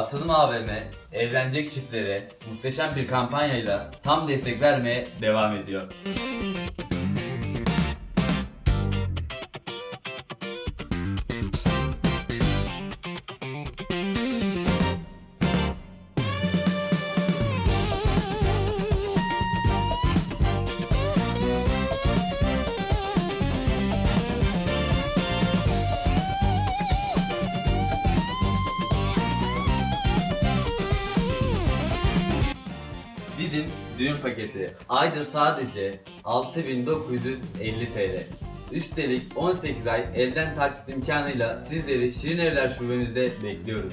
Atılım AVM evlenecek çiftlere muhteşem bir kampanyayla tam destek vermeye devam ediyor. Didim düğün paketi ayda sadece 6950 TL. Üstelik 18 ay evden taksit imkanıyla sizleri Şirin Evler şubemizde bekliyoruz.